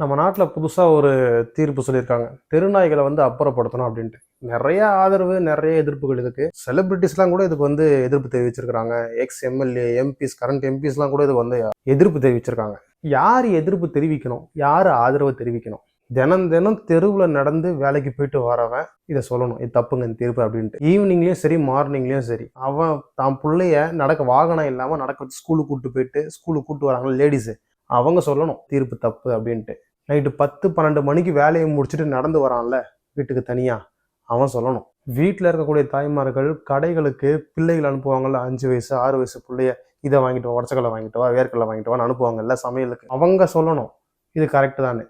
நம்ம நாட்டில் புதுசாக ஒரு தீர்ப்பு சொல்லியிருக்காங்க. தெருநாய்களை வந்து அப்புறப்படுத்தணும் அப்படின்ட்டு. நிறைய ஆதரவு நிறைய எதிர்ப்புகள் இதுக்கு செலிபிரிட்டிஸ்லாம் கூட இதுக்கு வந்து எதிர்ப்பு தெரிவிச்சிருக்காங்க எக்ஸ் எம்எல்ஏ எம்பிஸ் கரண்ட் எம்பிஸ்லாம் கூட இதுக்கு வந்து எதிர்ப்பு தெரிவிச்சிருக்காங்க. யார் எதிர்ப்பு தெரிவிக்கணும்? யார் ஆதரவு தெரிவிக்கணும்? தினம் தினம் தெருவில் நடந்து வேலைக்கு போயிட்டு வரவன் இதை சொல்லணும். இது தப்புங்க இந்த தீர்ப்பு அப்படின்ட்டு. ஈவினிங்லேயும் சரி மார்னிங்லேயும் சரி. அவன் தான் பிள்ளைய நடக்க வாகனம் இல்லாமல் நடக்க வச்சு ஸ்கூலுக்கு கூப்பிட்டு போயிட்டு ஸ்கூலுக்கு கூப்பிட்டு வராங்க லேடிஸு அவங்க சொல்லணும் தீர்ப்பு தப்பு அப்படின்ட்டு. நைட்டு பத்து பன்னெண்டு மணிக்கு வேலையை முடிச்சுட்டு நடந்து வரான்ல வீட்டுக்கு தனியாக அவன் சொல்லணும். வீட்டில் இருக்கக்கூடிய தாய்மார்கள் கடைகளுக்கு பிள்ளைகள் அனுப்புவாங்கல்ல அஞ்சு வயசு ஆறு வயசு பிள்ளைய இதை வாங்கிட்டு வா உடச்சக்கலை வாங்கிட்டு வா வேர்க்கடலை வாங்கிட்டு வான்னு அனுப்புவாங்கல்ல சமையலுக்கு. அவங்க சொல்லணும். இது கரெக்டு தானே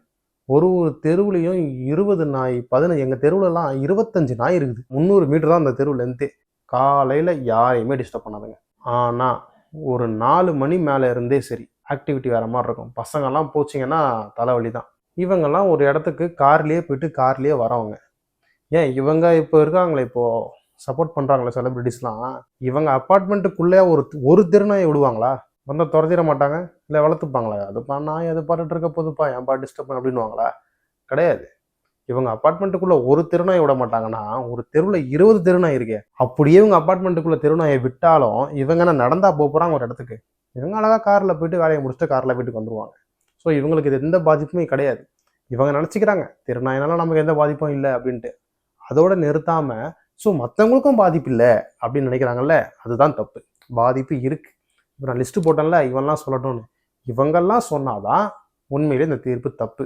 ஒரு ஒரு தெருவுலையும் இருபது நாய் பதினஞ்சு எங்கள் தெருவுலலாம் இருபத்தஞ்சு நாய் இருக்குது. முந்நூறு மீட்டர் தான் அந்த தெருவு லென்த்தே காலையில் யாரையுமே டிஸ்டர்ப் பண்ணாதுங்க. ஆனால் ஒரு நாலு மணி மேலே இருந்தே சரி ஆக்டிவிட்டி வேறு மாதிரி இருக்கும். பசங்கள்லாம் போச்சிங்கன்னா தலைவலி தான் இவங்கெல்லாம் ஒரு இடத்துக்கு கார்லேயே போயிட்டு கார்லேயே வரவங்க. ஏன் இவங்க இப்போ இருக்காங்களே இப்போது சப்போர்ட் பண்ணுறாங்களே செலிபிரிட்டிஸ்லாம் இவங்க அப்பார்ட்மெண்ட்டுக்குள்ளே ஒரு ஒரு திருநாயை விடுவாங்களா? வந்தால் துரத்திட மாட்டாங்க? இல்லை வளர்த்துப்பாங்களா? அதுப்பா நான் எது பாட்டுட்டு இருக்க போதுப்பா என் பா டிஸ்டர்ப் அப்படின்னுவாங்களா? கிடையாது. இவங்க அப்பார்ட்மெண்ட்டுக்குள்ளே ஒரு திருநாயை விட மாட்டாங்கன்னா ஒரு தெருவில் இருபது திருநாய் இருக்கே. அப்படியே இவங்க அப்பார்ட்மெண்ட்டுக்குள்ளே திருநாயை விட்டாலும் இவங்க என்ன நடந்தா போக போகிறாங்க ஒரு இடத்துக்கு? இவங்க அழகாக காரில் போயிட்டு வேலையை முடிச்சுட்டு காரில் போயிட்டு வந்துடுவாங்க ஸோ இவங்களுக்கு இது எந்த பாதிப்புமே கிடையாது. இவங்க நினச்சிக்கிறாங்க திருநாயினால நமக்கு எந்த பாதிப்பும் இல்லை அப்படின்ட்டு. அதோட நிறுத்தாமல் ஸோ மற்றவங்களுக்கும் பாதிப்பு இல்லை அப்படின்னு நினைக்கிறாங்கல்ல அதுதான் தப்பு. பாதிப்பு இருக்குது இப்போ நான் லிஸ்ட்டு போட்டேன்ல இவங்கெல்லாம் சொல்லட்டும்னு. இவங்கெல்லாம் சொன்னாதான் உண்மையிலே இந்த தீர்ப்பு தப்பு.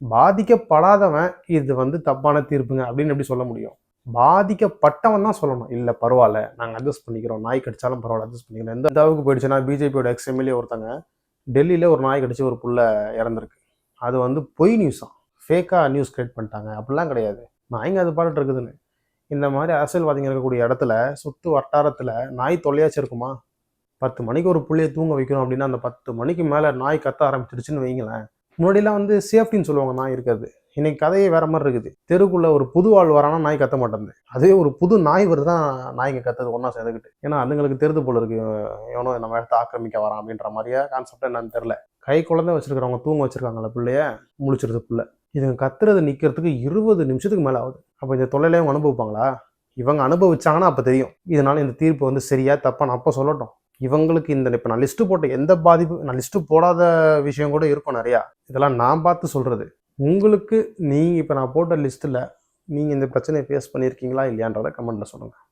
பாதிக்கப்படாதவன் இது வந்து தப்பான தீர்ப்புங்க அப்படின்னு எப்படி சொல்ல முடியும்? பாதிக்கப்பட்டவன் தான் சொல்லணும். இல்லை பரவாயில்ல நாங்கள் அட்ஜஸ்ட் பண்ணிக்கிறோம். நாய் கடிச்சாலும் பரவாயில்ல அட்ஜஸ்ட் பண்ணிக்கிறோம். எந்த அளவுக்கு போயிடுச்சுன்னா பிஜேபியோட எக்ஸ் எம்எல்ஏ ஒருத்தங்க டெல்லியில் ஒரு நாய் கடிச்சு ஒரு புள்ள இறந்துருக்கு. அது வந்து பொய் நியூஸாக ஃபேக்காக நியூஸ் கிரியேட் பண்ணிட்டாங்க. அப்படிலாம் கிடையாது. நாய்ங்க அது பாட்டுட்டு இருக்குதுன்னு. இந்த மாதிரி அரசியல்வாதிங்க இருக்கக்கூடிய இடத்துல சுற்று வட்டாரத்தில் நாய் தொல்லையாச்சும் இருக்குமா? பத்து மணிக்கு ஒரு புள்ளையை தூங்க வைக்கணும் அப்படின்னா அந்த பத்து மணிக்கு மேலே நாய் கத்த ஆரம்பிச்சிடுச்சுன்னு வைங்களேன். முன்னாடிலாம் வந்து சேஃப்டின்னு சொல்லுவாங்க நாய் இருக்கிறது. இன்னைக்கு கதையே வேற மாதிரி இருக்குது. தெருக்குள்ள ஒரு புது ஆள் வரானா நாய் கத்த மாட்டேன் அதே ஒரு புது நாய் வருதான் நாய்ங்க கத்தது ஒன்றா சேர்ந்துக்கிட்டு ஏன்னா அதுங்களுக்கு தெரிந்து போல இருக்கு. எவனோ நம்ம இடத்த ஆக்கிரமிக்க வரான் அப்படின்ற மாதிரியா கான்செப்ட் என்னன்னு தெரில கை குழந்தை வச்சிருக்கிறவங்க தூங்க வச்சிருக்காங்கல்ல பிள்ளைய முழிச்சிருது பிள்ளை. இதுங்க கத்துறது நிற்கிறதுக்கு இருபது நிமிஷத்துக்கு மேலே ஆகுது. அப்போ இந்த தொல்லையிலையும் அனுபவிப்பாங்களா? இவங்க அனுபவிச்சாங்கன்னா அப்போ தெரியும். இதனால இந்த தீர்ப்பு வந்து சரியா தப்பா நான் அப்போ சொல்லட்டும். இவங்களுக்கு இந்த இப்போ நான் லிஸ்ட்டு போட்ட எந்த பாதிப்பு நான் லிஸ்ட்டு போடாத விஷயம் கூட இருக்கும் நிறையா. இதெல்லாம் நான் பார்த்து சொல்கிறது உங்களுக்கு நீங்கள் இப்போ நான் போட்ட லிஸ்ட்டில் நீங்கள் இந்த பிரச்சனையை ஃபேஸ் பண்ணியிருக்கீங்களா இல்லையான்றதை கமெண்ட்டில் சொல்லுங்கள்